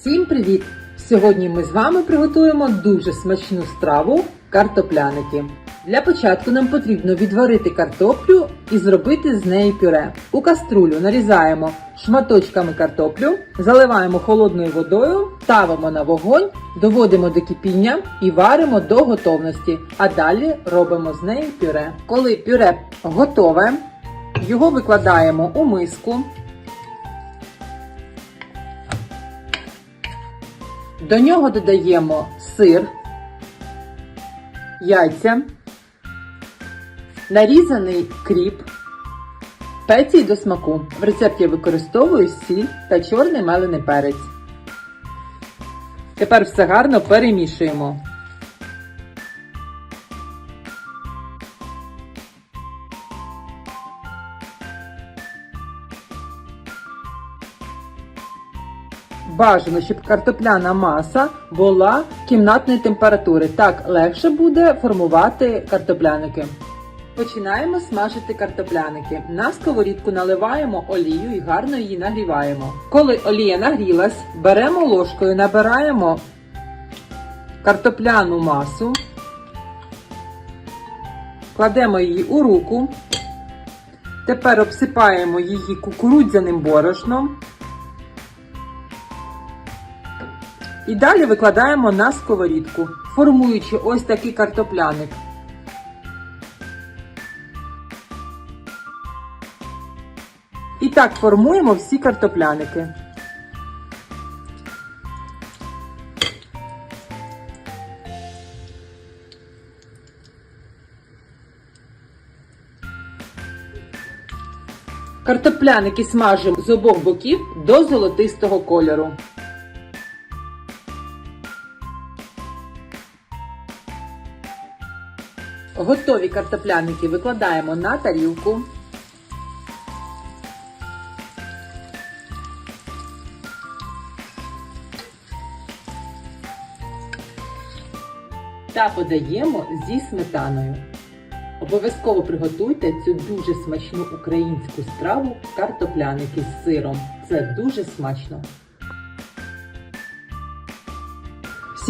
Всім привіт! Сьогодні ми з вами приготуємо дуже смачну страву картопляники. Для початку нам потрібно відварити картоплю і зробити з неї пюре. У каструлю нарізаємо шматочками картоплю, заливаємо холодною водою, ставимо на вогонь, доводимо до кипіння і варимо до готовності. А далі робимо з неї пюре. Коли пюре готове, його викладаємо у миску. До нього додаємо сир, яйця, нарізаний кріп, спеції до смаку. В рецепті я використовую сіль та чорний мелений перець. Тепер все гарно перемішуємо. Бажано, щоб картопляна маса була кімнатної температури. Так легше буде формувати картопляники. Починаємо смажити картопляники. На сковорідку наливаємо олію і гарно її нагріваємо. Коли олія нагрілась, беремо ложкою, набираємо картопляну масу, кладемо її у руку. Тепер обсипаємо її кукурудзяним борошном. І далі викладаємо на сковорідку, формуючи ось такий картопляник. І так формуємо всі картопляники. Картопляники смажимо з обох боків до золотистого кольору. Готові картопляники викладаємо на тарілку. Та подаємо зі сметаною. Обов'язково приготуйте цю дуже смачну українську страву картопляники з сиром. Це дуже смачно.